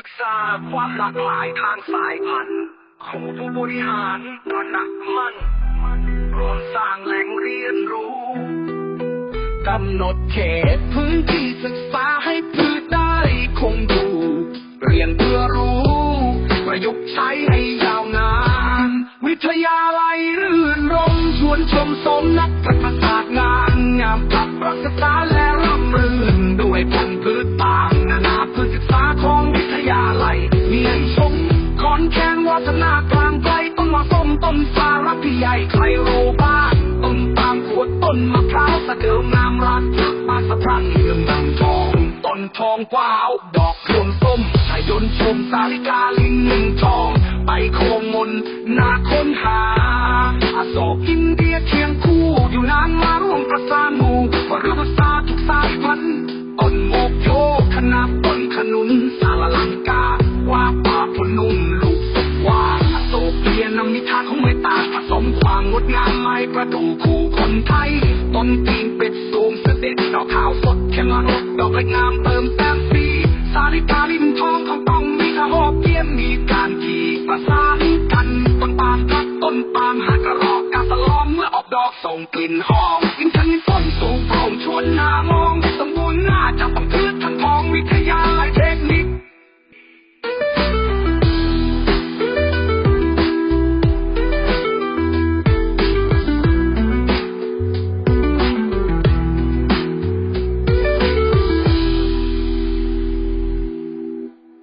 ศึกษาความหลากหลายทางสายพันธุ์ของผู้บริหารตระหนักมั่นรวมสร้างแหล่งเรียนรู้กำหนดเขตพื้นที่ศึกษาให้พืชได้คงอยู่เรียนเพื่อรู้ ประยุกต์ใช้ให้ยาวนาน วิทยาลัยรื่นรมชวนชมสมนักประศาสตร์งานงามพับรักษา ชนวัฒนากลางไกลต้นมะส้มต้นสาระพี่ใหญ่ใครรู้บ้างต้นตามขวดต้นมะพร้าวสะเดิมงามรักจากมาสะพรั่งเรื่องดังทอง ต้นทองกว้าว ดอกรวมส้มชายยนชมสาลิกาลิงหนึ่งทอง ไปโคงมนนาค้นหาอโศกอินางดงามไม้ประดูคู่คนไทย ต้นตีนเป็ดสูงเสด็จดอกขาวสดเข็มรดดอกเล็กงามเติมแต้มสีสาลิกาลิมทองของต้องมีกระหอบเยี่ยมมีการขี่ประสานกันต้นปาล์มทัดต้นปาล์มหักกระรอกกาสะลอมเมื่อออกดอกส่งกลิ่นหอมกินชันต้นสูงโปร่งชวนน้ำ